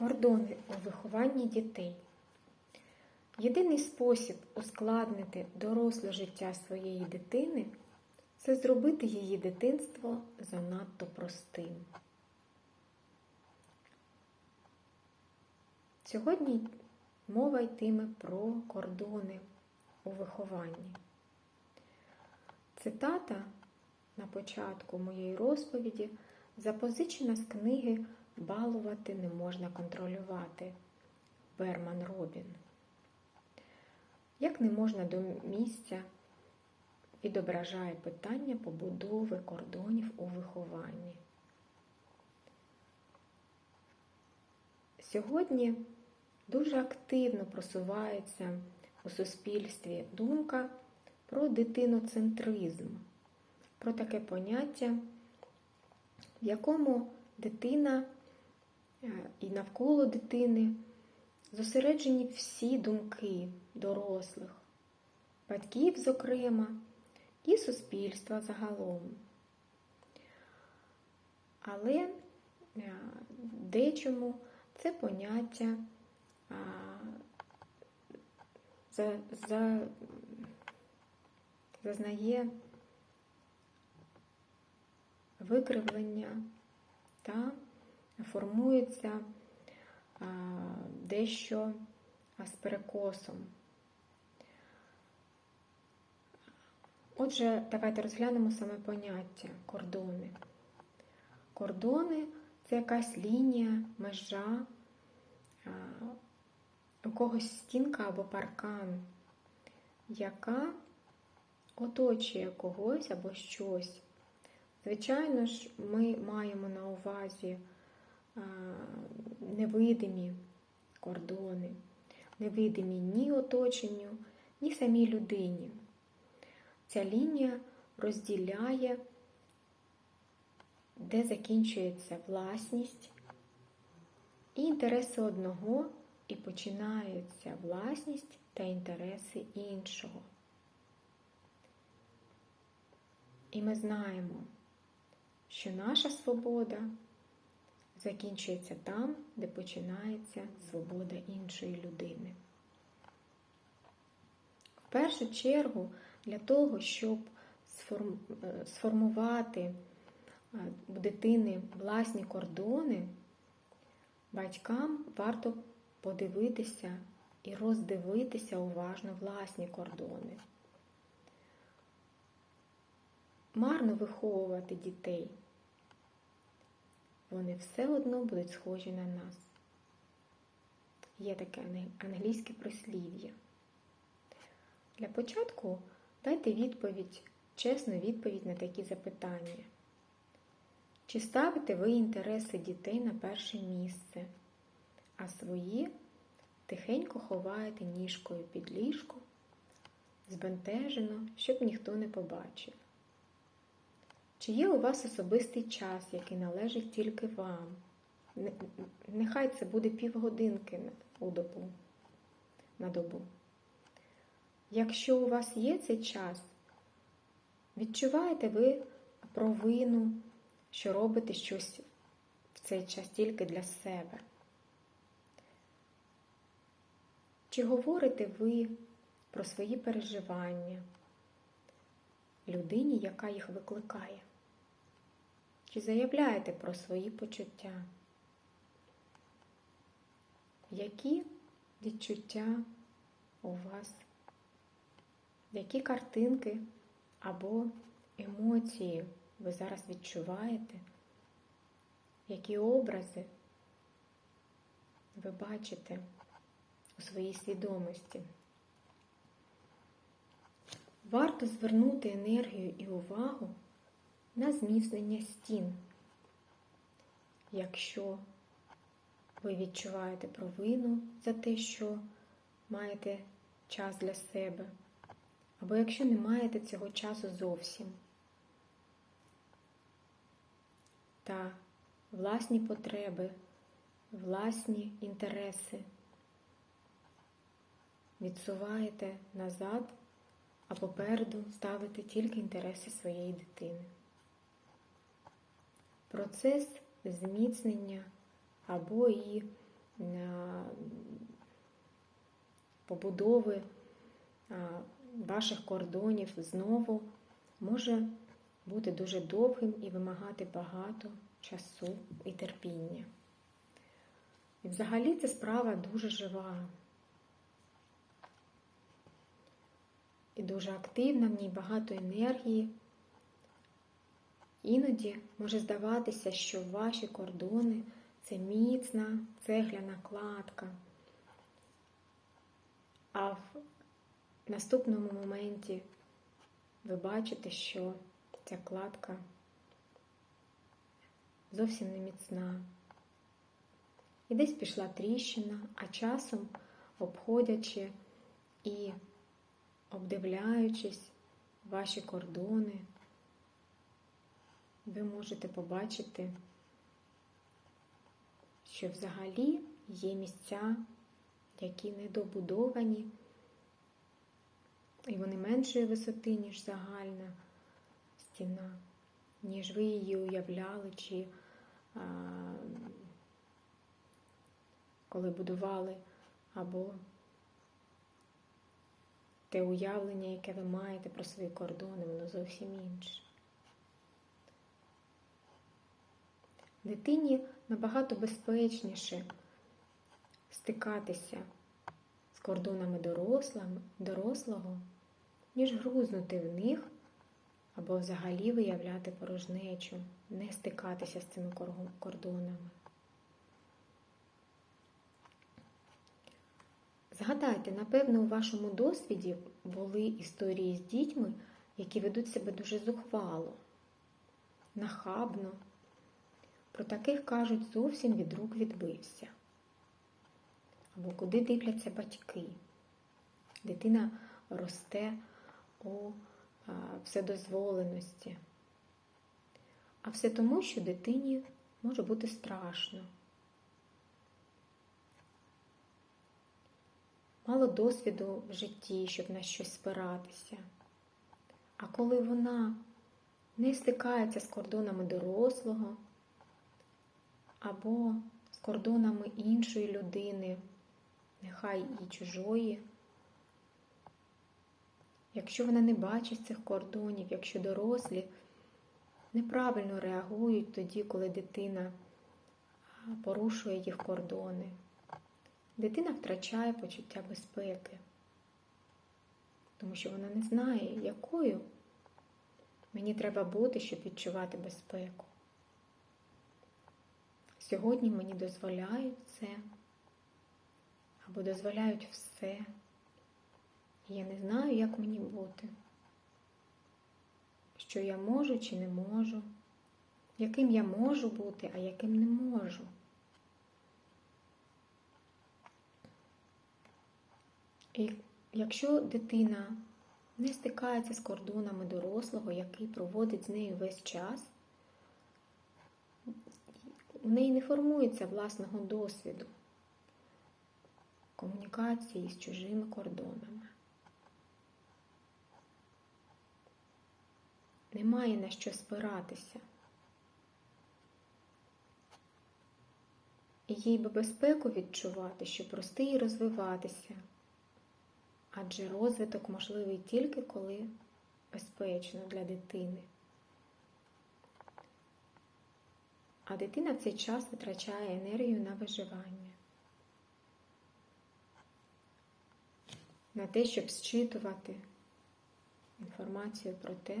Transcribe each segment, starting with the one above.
Кордони у вихованні дітей. Єдиний спосіб ускладнити доросле життя своєї дитини це зробити її дитинство занадто простим. Сьогодні мова йтиме про кордони у вихованні. Цитата на початку моєї розповіді запозичена з книги Балувати не можна контролювати Берман Робін. Як не можна до місця відображає питання побудови кордонів у вихованні. Сьогодні дуже активно просувається у суспільстві думка про дитиноцентризм, про таке поняття, в якому дитина і навколо дитини зосереджені всі думки дорослих, батьків, зокрема, і суспільства загалом. Але дечому це поняття за, за, зазнає викривлення та формується дещо з перекосом. Отже, давайте розглянемо саме поняття кордони. Кордони це якась лінія, межа, у когось стінка або паркан, яка оточує когось або щось. Звичайно ж, ми маємо на увазі невидимі кордони, невидимі ні оточенню, ні самій людині. Ця лінія розділяє, де закінчується власність і інтереси одного, і починаються власність та інтереси іншого. І ми знаємо, що наша свобода закінчується там, де починається свобода іншої людини. В першу чергу, для того, щоб сформувати у дитини власні кордони, батькам варто подивитися і роздивитися уважно власні кордони. Марно виховувати дітей. Вони все одно будуть схожі на нас. Є таке англійське прислів'я. Для початку дайте відповідь, чесну відповідь на такі запитання. Чи ставите ви інтереси дітей на перше місце, а свої тихенько ховаєте ніжкою під ліжко, збентежено, щоб ніхто не побачив? Чи є у вас особистий час, який належить тільки вам? Нехай це буде півгодинки у добу, на добу. Якщо у вас є цей час, відчуваєте ви провину, що робите щось в цей час тільки для себе? Чи говорите ви про свої переживання людині, яка їх викликає? Чи заявляєте про свої почуття? Які відчуття у вас? Які картинки або емоції ви зараз відчуваєте? Які образи ви бачите у своїй свідомості? Варто звернути енергію і увагу на зміцнення стін. Якщо ви відчуваєте провину за те, що маєте час для себе, або якщо не маєте цього часу зовсім, та власні потреби, власні інтереси відсуваєте назад, а попереду ставите тільки інтереси своєї дитини. Процес зміцнення або і е, побудови е, ваших кордонів знову може бути дуже довгим і вимагати багато часу і терпіння. І взагалі ця справа дуже жива. І дуже активна, в ній багато енергії. Іноді може здаватися, що ваші кордони це міцна цегляна кладка. А в наступному моменті ви бачите, що ця кладка зовсім не міцна. І десь пішла тріщина, а часом, обходячи і обдивляючись ваші кордони, ви можете побачити, що взагалі є місця, які недобудовані, і вони меншої висоти, ніж загальна стіна, ніж ви її уявляли, чи а, коли будували, або те уявлення, яке ви маєте про свої кордони, воно зовсім інше. Дитині набагато безпечніше стикатися з кордонами дорослого, ніж грузнути в них або взагалі виявляти порожнечу, не стикатися з цими кордонами. Згадайте, напевно, у вашому досвіді були історії з дітьми, які ведуть себе дуже зухвало, нахабно. Про таких кажуть, зовсім від рук відбився. Або куди дивляться батьки. Дитина росте у вседозволеності. А все тому, що дитині може бути страшно. Мало досвіду в житті, щоб на щось спиратися. А коли вона не стикається з кордонами дорослого, або з кордонами іншої людини, нехай і чужої. Якщо вона не бачить цих кордонів, якщо дорослі неправильно реагують тоді, коли дитина порушує їх кордони, дитина втрачає почуття безпеки, тому що вона не знає, якою мені треба бути, щоб відчувати безпеку. Сьогодні мені дозволяють це або дозволяють все. Я не знаю, як мені бути, що я можу чи не можу, яким я можу бути, а яким не можу. І якщо дитина не стикається з кордонами дорослого, який проводить з нею весь час, у неї не формується власного досвіду комунікації з чужими кордонами. Немає на що спиратися. І їй би безпеку відчувати, щоб рости і розвиватися. Адже розвиток можливий тільки коли безпечно для дитини. А дитина в цей час витрачає енергію на виживання, на те, щоб зчитувати інформацію про те,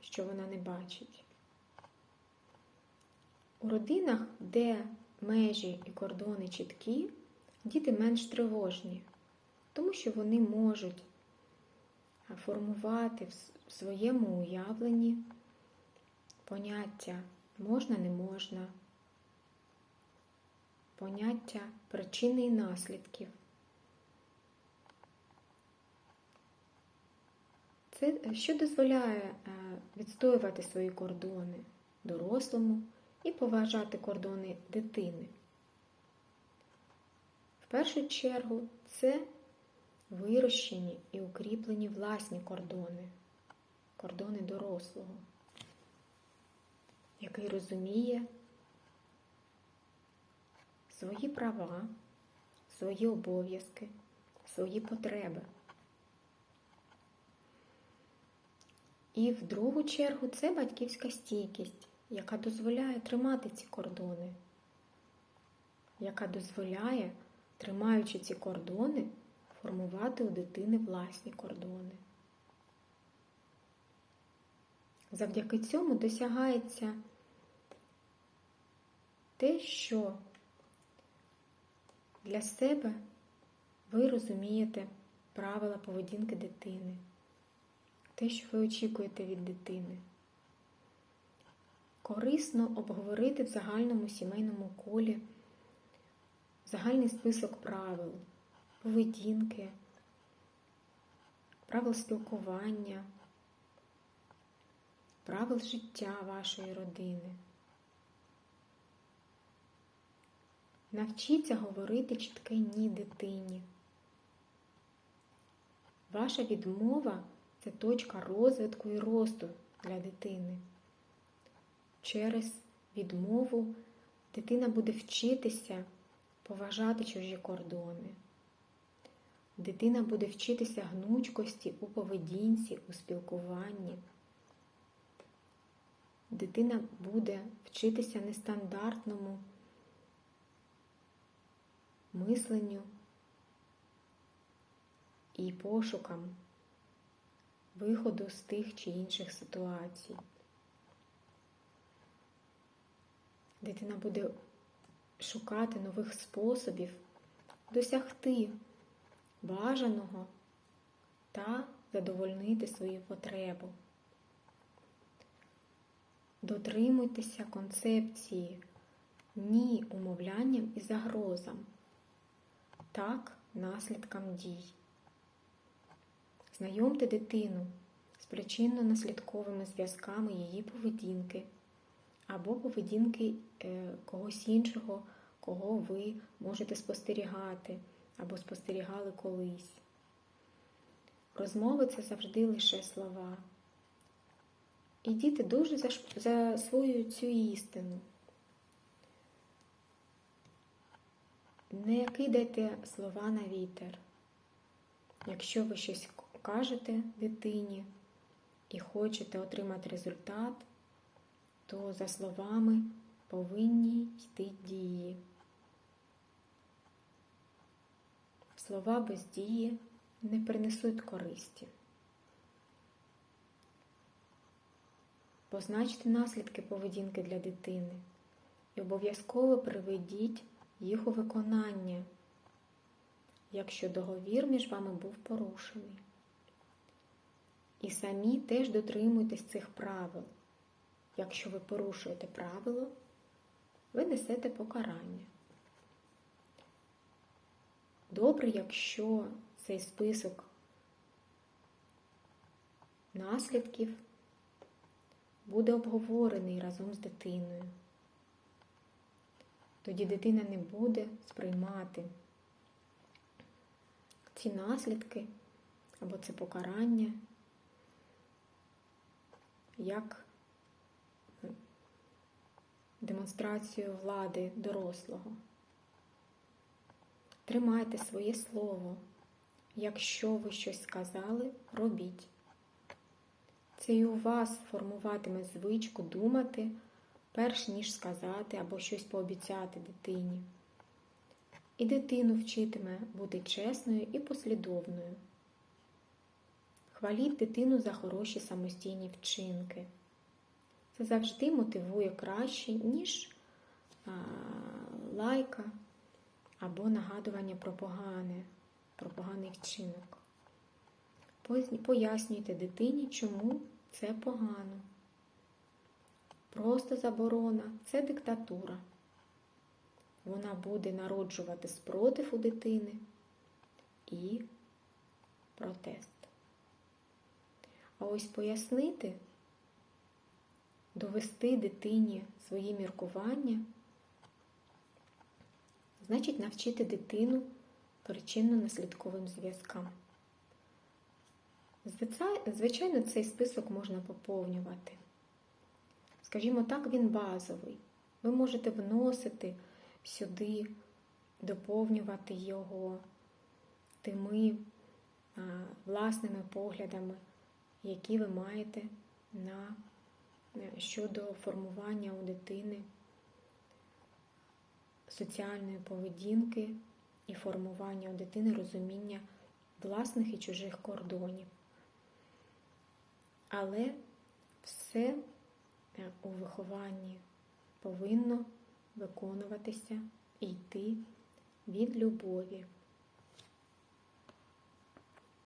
що вона не бачить. У родинах, де межі і кордони чіткі, діти менш тривожні, тому що вони можуть формувати в своєму уявленні поняття можна, не можна, поняття причини і наслідків. Це що дозволяє е, відстоювати свої кордони дорослому і поважати кордони дитини. В першу чергу це вирощені і укріплені власні кордони, кордони дорослого який розуміє, свої права, свої обов'язки, свої потреби. І в другу чергу це батьківська стійкість, яка дозволяє тримати ці кордони, яка дозволяє, тримаючи ці кордони, формувати у дитини власні кордони. Завдяки цьому досягається те, що для себе ви розумієте правила поведінки дитини, те, що ви очікуєте від дитини. Корисно обговорити в загальному сімейному колі загальний список правил, поведінки, правил спілкування, правил життя вашої родини. Навчіться говорити чітке ні дитині. Ваша відмова це точка розвитку і росту для дитини. Через відмову дитина буде вчитися поважати чужі кордони. Дитина буде вчитися гнучкості у поведінці, у спілкуванні. Дитина буде вчитися нестандартному мисленню і пошукам виходу з тих чи інших ситуацій. Дитина буде шукати нових способів досягти бажаного та задовольнити свою потребу. Дотримуйтеся концепції ні умовлянням і загрозам, так наслідкам дій. Знайомте дитину з причинно-наслідковими зв'язками її поведінки або поведінки е, когось іншого, кого ви можете спостерігати або спостерігали колись. Розмови це завжди лише слова. І діти дуже засвоюють цю істину. Не кидайте слова на вітер. Якщо ви щось кажете дитині і хочете отримати результат, то за словами повинні йти дії. Слова без дії не принесуть користі. Позначте наслідки поведінки для дитини і обов'язково приведіть їх у виконання, якщо договір між вами був порушений. І самі теж дотримуйтесь цих правил. Якщо ви порушуєте правило, ви несете покарання. Добре, якщо цей список наслідків буде обговорений разом з дитиною. Тоді дитина не буде сприймати ці наслідки або це покарання як демонстрацію влади дорослого. Тримайте своє слово. Якщо ви щось сказали, робіть. Це і у вас формуватиме звичку думати, перш ніж сказати або щось пообіцяти дитині. І дитину вчитиме бути чесною і послідовною. Хваліть дитину за хороші самостійні вчинки. Це завжди мотивує краще, ніж а, лайка або нагадування про погане, про поганий вчинок. Пояснюйте дитині, чому це погано. Просто заборона це диктатура. Вона буде народжувати спротив у дитини і протест. А ось пояснити, довести дитині свої міркування, значить навчити дитину причинно-наслідковим зв'язкам. Звичайно, цей список можна поповнювати. Скажімо так, він базовий. Ви можете вносити сюди доповнювати його тими власними поглядами, які ви маєте на, е, щодо формування у дитини соціальної поведінки і формування у дитини розуміння власних і чужих кордонів. Але все у вихованні повинно виконуватися і йти від любові.